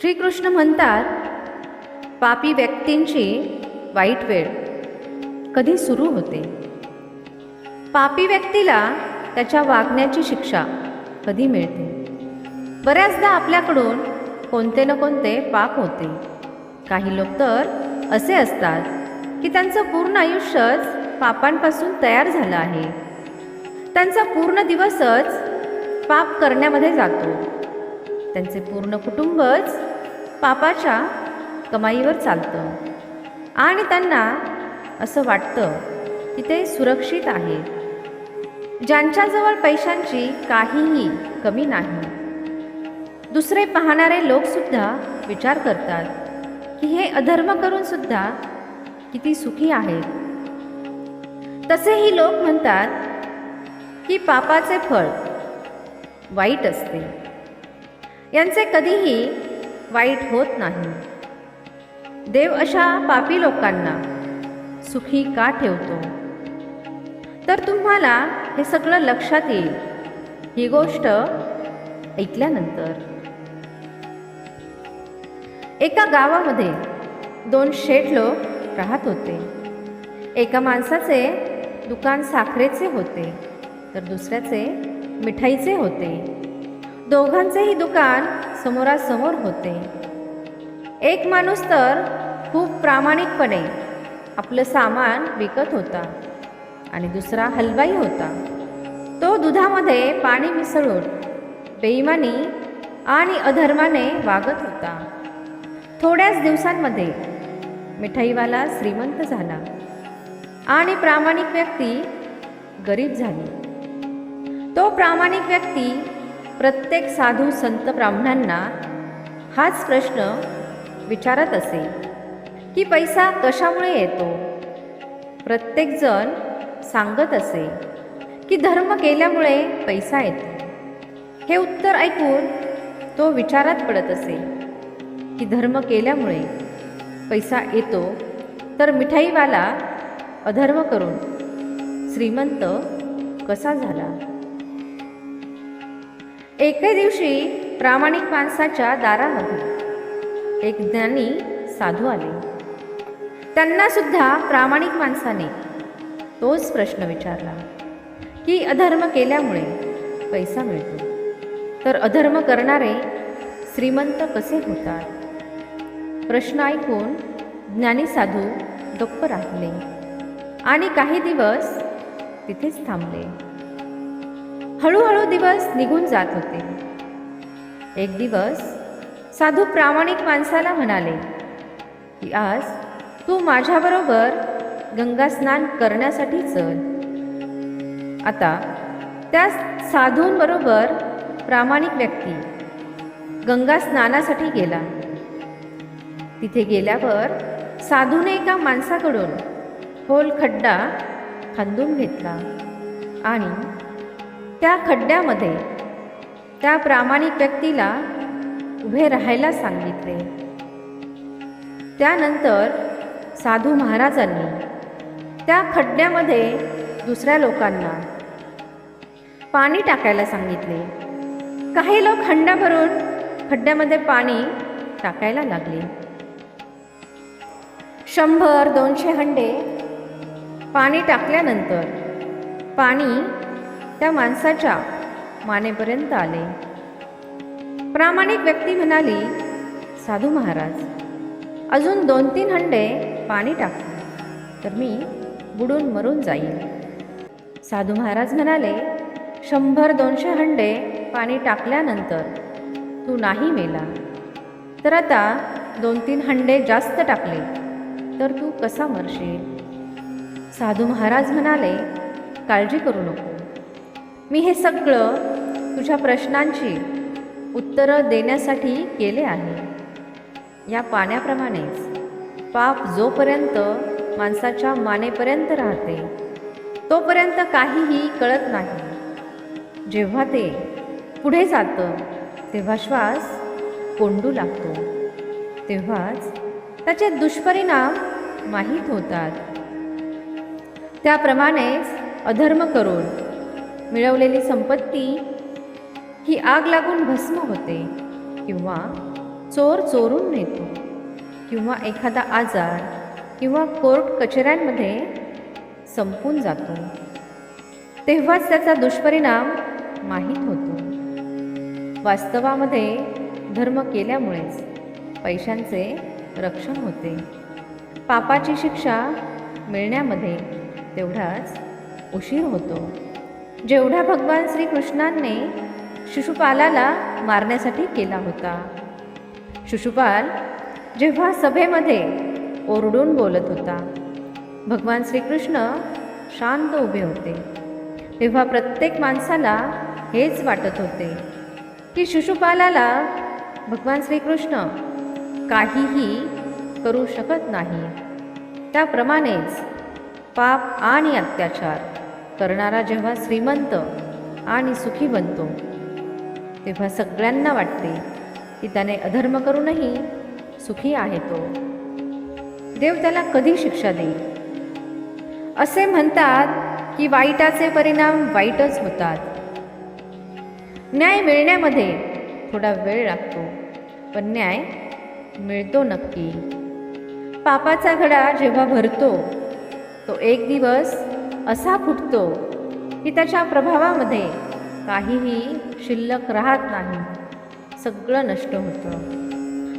श्रीकृष्ण म्हणतात पापी व्यक्तींची वाईट वेळ कधी सुरू होते? पापी व्यक्तीला त्याच्या वागण्याची शिक्षा कधी मिळते? बऱ्याचदा आपल्याकडून कोणते ना कोणते पाप होते. काही लोक तर असे असतात की त्यांचं पूर्ण आयुष्यच पापांपासून तयार झालं आहे. त्यांचा पूर्ण दिवसच पाप करण्यामध्ये जातो. त्यांचे पूर्ण कुटुंबच पापाच्या कमाईवर चालतं. आणि त्यांना असं वाटतं की ते सुरक्षित आहे. ज्यांच्याजवळ पैशांची काहीही कमी नाही. दुसरे पाहणारे लोकसुद्धा विचार करतात की हे अधर्म करूनसुद्धा किती सुखी आहेत. तसेही लोक म्हणतात की पापाचे फळ वाईट असते. यांचे कधीही वाईट होत नाही. देव अशा पापी लोकांना सुखी का ठेवतो? तर तुम्हाला हे सगळं लक्षात येईल. ही गोष्ट ऐकल्यानंतर. एका गावामध्ये दोन शेठ लोक राहत होते. एका माणसाचे दुकान साखरेचे होते तर दुसऱ्याचे मिठाईचे होते. दोघांचेही दुकान समोरासमोर होते. एक माणूस तर खूप प्रामाणिकपणे आपलं सामान विकत होता आणि दुसरा हलवाई होता. तो दुधामध्ये पाणी मिसळून बेईमानी आणि अधर्माने वागत होता. थोड्याच दिवसांमध्ये मिठाईवाला श्रीमंत झाला आणि प्रामाणिक व्यक्ती गरीब झाली. तो प्रामाणिक व्यक्ती प्रत्येक साधू संत ब्राह्मणांना हाच प्रश्न विचारत असे की पैसा कशामुळे येतो? प्रत्येकजण सांगत असे की धर्म केल्यामुळे पैसा येतो. हे उत्तर ऐकून तो विचारात पडत असे की धर्म केल्यामुळे पैसा येतो तर मिठाईवाला अधर्म करून श्रीमंत कसा झाला? एके दिवशी प्रामाणिक माणसाच्या दारामध्ये एक ज्ञानी साधू आले. त्यांना सुद्धा प्रामाणिक माणसाने तोच प्रश्न विचारला की अधर्म केल्यामुळे पैसा मिळतो. तर अधर्म करणारे श्रीमंत कसे होतात? प्रश्न ऐकून ज्ञानी साधू गप्प राहिले आणि काही दिवस तिथेच थांबले. हळूहळू दिवस निघून जात होते. एक दिवस साधू प्रामाणिक माणसाला म्हणाले की आज तू माझ्याबरोबर गंगा स्नान करण्यासाठी चल. आता त्या साधूंबरोबर प्रामाणिक व्यक्ती गंगा स्नानासाठी गेला. तिथे गेल्यावर साधूने एका माणसाकडून खोल खड्डा खांदून घेतला आणि त्या खड्ड्यामध्ये त्या प्रामाणिक व्यक्तीला उभे राहायला सांगितले. त्यानंतर साधू महाराजांनी त्या खड्ड्यामध्ये दुसऱ्या लोकांना पाणी टाकायला सांगितले. काही लोक खंडा भरून खड्ड्यामध्ये पाणी टाकायला लागले. शंभर दोनशे हंडे पाणी टाकल्यानंतर पाणी त्या माणसाच्या मानेपर्यंत आले. प्रामाणिक व्यक्ती म्हणाली साधू महाराज अजून दोन तीन हंडे पाणी टाक तर मी बुडून मरून जाईल साधू महाराज म्हणाले शंभर दोनशे हंडे पाणी टाकल्यानंतर तू नाही मेला. तर आता दोन तीन हंडे जास्त टाकले तर तू कसा मरशील? साधू महाराज म्हणाले काळजी करू नको. मी हे सगळं तुझ्या प्रश्नांची उत्तरं देण्यासाठी केले आहे. या पाण्याप्रमाणेच पाप जोपर्यंत माणसाच्या मानेपर्यंत राहते तोपर्यंत काहीही कळत नाही. जेव्हा ते पुढे जातं तेव्हा श्वास कोंडू लागतो. तेव्हाच त्याचे दुष्परिणाम माहीत होतात. त्याप्रमाणेच अधर्म करून मिळवलेली संपत्ती ही आग लागून भस्म होते किंवा चोर चोरून नेतो किंवा एखादा आजार किंवा कोर्ट कचऱ्यांमध्ये संपून जातो. तेव्हाच त्याचा दुष्परिणाम माहीत होतो. वास्तवामध्ये धर्म केल्यामुळेच पैशांचे रक्षण होते. पापाची शिक्षा मिळण्यामध्ये तेवढाच उशीर होतो. जेवढा भगवान श्रीकृष्णांनी शिशुपालाला मारण्यासाठी केला होता. शिशुपाल जेव्हा सभेमध्ये ओरडून बोलत होता भगवान श्रीकृष्ण शांत उभे होते. तेव्हा प्रत्येक माणसाला हेच वाटत होते की शिशुपालाला भगवान श्रीकृष्ण काहीही करू शकत नाही. त्याप्रमाणेच पाप आणि अत्याचार करणारा जेव्हा श्रीमंत आणि सुखी बनतो तेव्हा सगळ्यांना वाटते की त्याने अधर्म करूनही सुखी आहे तो. देव त्याला कधी शिक्षा देईल? असे म्हणतात की वाईटाचे परिणाम वाईटच होतात. न्याय मिळण्यामध्ये थोडा वेळ लागतो पण न्याय मिळतो नक्की. पापाचा घडा जेव्हा भरतो तो एक दिवस असा फुटतो की त्याच्या प्रभावामध्ये काहीही शिल्लक राहत नाही. सगळं नष्ट होतं.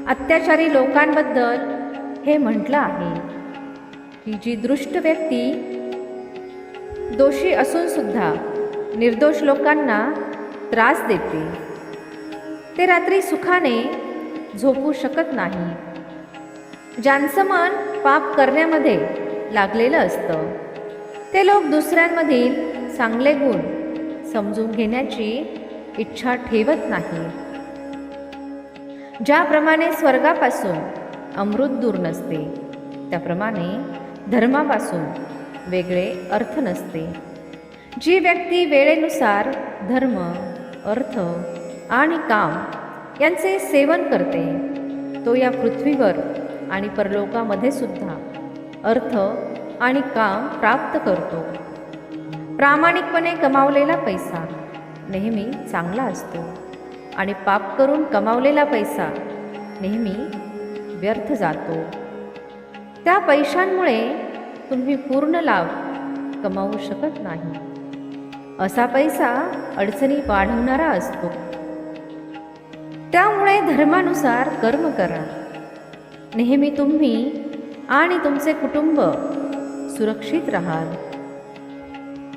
अत्याचारी लोकांबद्दल हे म्हटलं आहे. की जी दृष्ट व्यक्ती दोषी असूनसुद्धा निर्दोष लोकांना त्रास देते ते रात्री सुखाने झोपू शकत नाही. ज्यांचं मन पाप करण्यामध्ये लागलेलं असतं. ते लोक दुसऱ्यांमधील चांगले गुण समजून घेण्याची इच्छा ठेवत नाही. ज्याप्रमाणे स्वर्गापासून अमृत दूर नसते त्याप्रमाणे धर्मापासून वेगळे अर्थ नसते. जी व्यक्ती वेळेनुसार धर्म अर्थ आणि काम यांचे सेवन करते तो या पृथ्वीवर आणि परलोकामध्ये सुद्धा अर्थ आणि काम प्राप्त करतो. प्रामाणिकपणे कमावलेला पैसा नेहमी चांगला असतो. आणि पाप करून कमावलेला पैसा नेहमी व्यर्थ जातो. त्या पैशांमुळे तुम्ही पूर्ण लाभ कमावू शकत नाही. असा पैसा अडचणी वाढवणारा असतो. त्यामुळे धर्मानुसार कर्म करा. नेहमी तुम्ही आणि तुमचे कुटुंब सुरक्षित राहाल.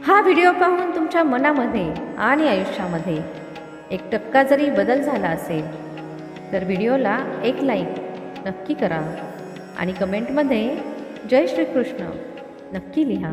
हा व्हिडिओ पाहून तुमच्या मनामध्ये आणि आयुष्यामध्ये एक टक्का जरी बदल झाला असेल तर व्हिडिओला एक लाईक नक्की करा आणि कमेंटमध्ये जय श्रीकृष्ण नक्की लिहा.